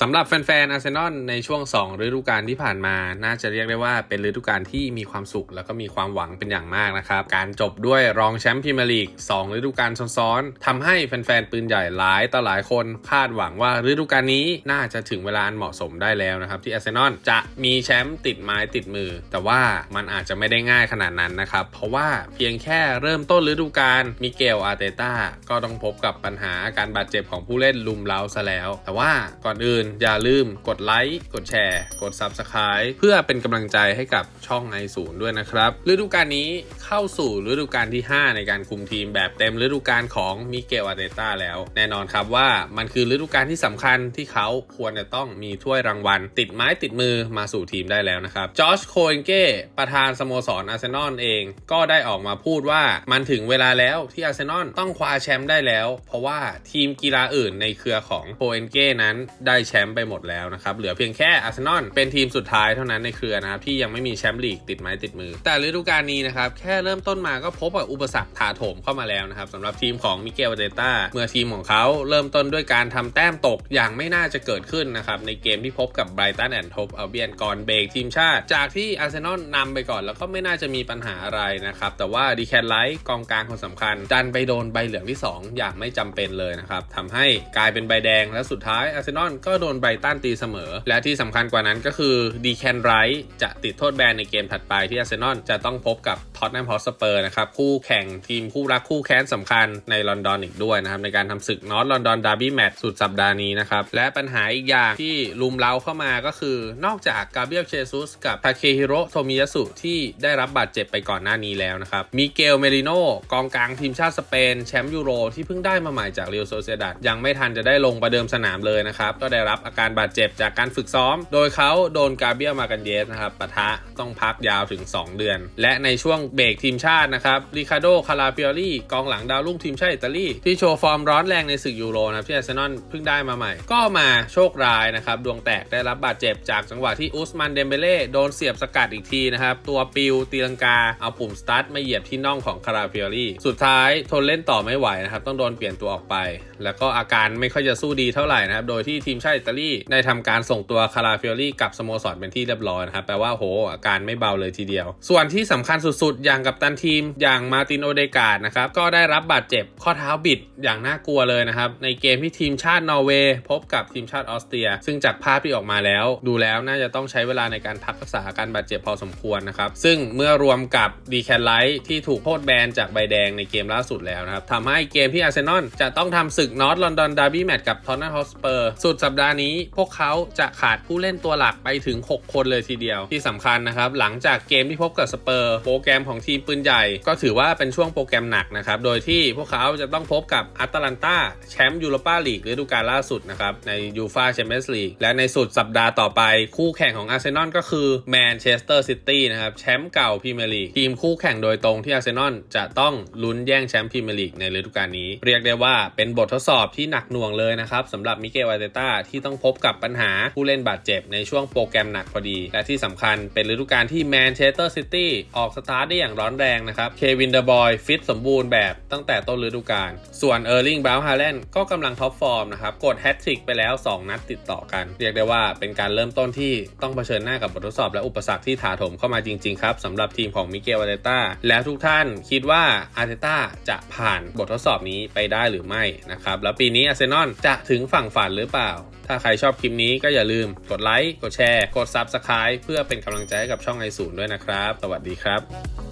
สำหรับแฟนๆอาร์เซนอลในช่วง 2 ฤดูกาลที่ผ่านมา น่าจะเรียกได้ว่าเป็นฤดูกาลที่มีความสุข แล้วก็มีความหวังเป็นอย่างมากนะครับ การจบด้วยรองแชมป์พรีเมียร์ลีก 2 ฤดูกาลซ้อนๆทำให้แฟนๆปืนใหญ่หลายต่อหลายคนคาดหวังว่าฤดูกาลนี้น่าจะถึงเวลาอันเหมาะสมได้แล้วนะครับ ที่อาร์เซนอลจะมีแชมป์ติดไม้ติดมือ แต่ว่ามันอาจจะไม่ได้ง่ายขนาดนั้นนะครับเพราะว่าเพียงแค่เริ่มต้นฤดูกาลมิเกลอาร์เตต้าก็ต้องพบกับปัญหาอาการบาดเจ็บของผู้เล่นลุมเล้าซะแล้ว แต่ว่าก่อนอื่นอย่าลืมกดไลค์กดแชร์ กด Subscribe เพื่อเป็นกำลังใจให้กับช่องไอศูนย์ด้วยนะครับฤดูกาลนี้เข้าสู่ฤดูกาลที่ 5 ในการคุมทีมแบบเต็มฤดูกาลของมิเกลอาเตต้าแล้ว แน่นอนครับว่ามันคือฤดูกาลที่สำคัญที่เขาควรจะต้องมีถ้วยรางวัล ติดไม้ติดมือมาสู่ทีมได้แล้วนะครับจอชโคเอนเก้ประธานสโมสรอาร์เซนอลเองก็ได้ออกมาพูดว่ามันถึงเวลาแล้วที่อาร์เซนอลต้องคว้าแชมป์ได้แล้ว เพราะว่าทีมกีฬาอื่นในเครือของโคเอนเก้นั้นได้แชชมป์ไปหมดแล้วนะครับ เหลือเพียงแค่อาร์เซนอลเป็นทีมสุดท้ายเท่านั้นในเครือนะครับ ที่ยังไม่มีแชมป์ลีกติดไม้ติดมือ แต่ฤดูกาลนี้นะครับ แค่เริ่มต้นมาก็พบกับอุปสรรคถาโถมเข้ามาแล้วนะครับสำหรับทีมของมิเกลเดต้าเมื่อทีมของเขาเริ่มต้นด้วยการทำแต้มตกอย่างไม่น่าจะเกิดขึ้นนะครับในเกมที่พบกับไบรตันแอนด์ทบอัลเบียนก่อนเบรกทีมชาติ จากที่อาร์เซนอลนำไปก่อนแล้วก็ไม่น่าจะมีปัญหาอะไรนะครับแต่ว่าดีแคนไลท์กองกลางคนสำคัญ ดันไปโดนใบเหลืองที่ 2 อย่างไม่จำเป็นเลยนะครับทำให้กลายเป็นใบแดงและสุดท้ายอาร์เซนอลก็โดนไบรตันตีเสมอ และที่สำคัญกว่านั้นก็คือดีแคนไรท์จะติดโทษแบนในเกมถัดไปที่อาร์เซนอลจะต้องพบกับท็อตแนมฮอสเปอร์นะครับคู่แข่งทีมคู่รักคู่แค้นสำคัญในลอนดอนอีกด้วยนะครับในการทำศึกนอตลอนดอนดาร์บี้แมตช์สุดสัปดาห์นี้นะครับและปัญหาอีกอย่างที่ลุมเล้าเข้ามาก็คือนอกจากกาเบียลเชซุสกับทาเคฮิโร่โทมิยาสุที่ได้รับบาดเจ็บไปก่อนหน้านี้แล้วนะครับมิเกลเมริโนกองกลางทีมชาติสเปนแชมป์ยูโรที่เพิ่งได้มาใหม่จากเรียวโซเซดัดยังไม่ทันจะได้ลงประเดิมสนามเลยนะครับก็ได้รับอาการบาดเจ็บจากการฝึกซ้อม โดยเขาโดนกาเบียมากันเยสนะครับปะทะต้องพักยาวถึง 2 เดือน และในช่วงเบรกทีมชาตินะครับริคาโดคาราเปียรี่กองหลังดาวรุ่งทีมชาติอิตาลีที่โชว์ฟอร์มร้อนแรงในศึกยูโรนะครับที่อาร์เซนอลเพิ่งได้มาใหม่ ก็มาโชคร้ายนะครับดวงแตกได้รับบาดเจ็บจากจังหวะที่อุสมันเดมเบเล่โดนเสียบสกัดอีกทีนะครับตัวปิวตีลังกาเอาปุ่มสตาร์ทมาเหยียบที่น่องของคาราเปียรี่สุดท้ายทนเล่นต่อไม่ไหวนะครับต้องโดนเปลี่ยนตัวออกไป แล้วก็อาการไม่ค่อยจะสู้ดีเท่าไหร่นะครับโดยที่ทีมชาติตาลีได้ทำการส่งตัวคาราเฟียรี่กับสโมสรเป็นที่เรียบร้อยนะครับแปลว่าโหอาการไม่เบาเลยทีเดียว ส่วนที่สำคัญสุดๆ อย่างกับตันทีม อย่างมาตินโอเดกาดนะครับก็ได้รับบาดเจ็บข้อเท้าบิดอย่างน่ากลัวเลยนะครับในเกมที่ทีมชาตินอร์เวย์พบกับทีมชาติออสเตรีย ซึ่งจากภาพที่ออกมาแล้ว ดูแล้วน่าจะต้องใช้เวลาในการพักรักษาอาการบาดเจ็บพอสมควรนะครับซึ่งเมื่อรวมกับดีแคนไลท์ที่ถูกโทษแบนจากใบแดงในเกมล่าสุดแล้วนะครับทำให้เกมที่อาร์เซนอลจะต้องทำศึกนอตลอนดอนดาร์บี้แมตช์กับทอนนัทฮอสเปอร์สุดสัปดาห์นี้พวกเขาจะขาดผู้เล่นตัวหลักไปถึง 6 คนเลยทีเดียว ที่สำคัญนะครับ หลังจากเกมที่พบกับสเปอร์โปรแกรมของทีมปืนใหญ่ ก็ถือว่าเป็นช่วงโปรแกรมหนักนะครับ โดยที่พวกเขาจะต้องพบกับอัตแลนตาแชมป์ยูโรปาลีกฤดูกาลล่าสุดนะครับในยูฟาแชมเปี้ยนส์ลีกและในสุดสัปดาห์ต่อไป คู่แข่งของอาร์เซนอลก็คือแมนเชสเตอร์ซิตี้นะครับแชมป์เก่าพรีเมียร์ลีกทีมคู่แข่งโดยตรงที่อาร์เซนอลจะต้องลุ้นแย่งแชมป์พรีเมียร์ลีกในฤดูกาลนี้ เรียกได้ว่าเป็นบททดสอบที่หนักหน่วงเลยนะครับสำหรับมิเกลอาร์เตต้าที่ต้องพบกับปัญหาผู้เล่นบาดเจ็บในช่วงโปรแกรมหนักพอดี และที่สำคัญเป็นฤดูกาลที่แมนเชสเตอร์ซิตี้ออกสตาร์ทได้อย่างร้อนแรงนะครับเควินเดอร์บอยฟิตสมบูรณ์แบบตั้งแต่ต้นฤดูกาลส่วนเออร์ลิงบราวน์ฮาแลนด์ก็กำลังท็อปฟอร์มนะครับกดแฮตทริกไปแล้ว 2 นัดติดต่อกัน เรียกได้ว่าเป็นการเริ่มต้นที่ต้องเผชิญหน้ากับบททดสอบและอุปสรรคที่ถาโถมเข้ามาจริงๆครับสำหรับทีมของมิเกลอาร์เตต้าแล้วทุกท่านคิดว่าอาร์เตต้าจะผ่านบททดสอบนี้ไปได้หรือไม่นะครับแล้วปีนี้อาร์เซนอลจะถึงฝั่งฝันหรือเปล่าถ้าใครชอบคลิปนี้ก็อย่าลืมกดไลค์ กดแชร์ กด Subscribe เพื่อเป็นกำลังใจให้กับช่องไอศูนย์ด้วยนะครับ สวัสดีครับ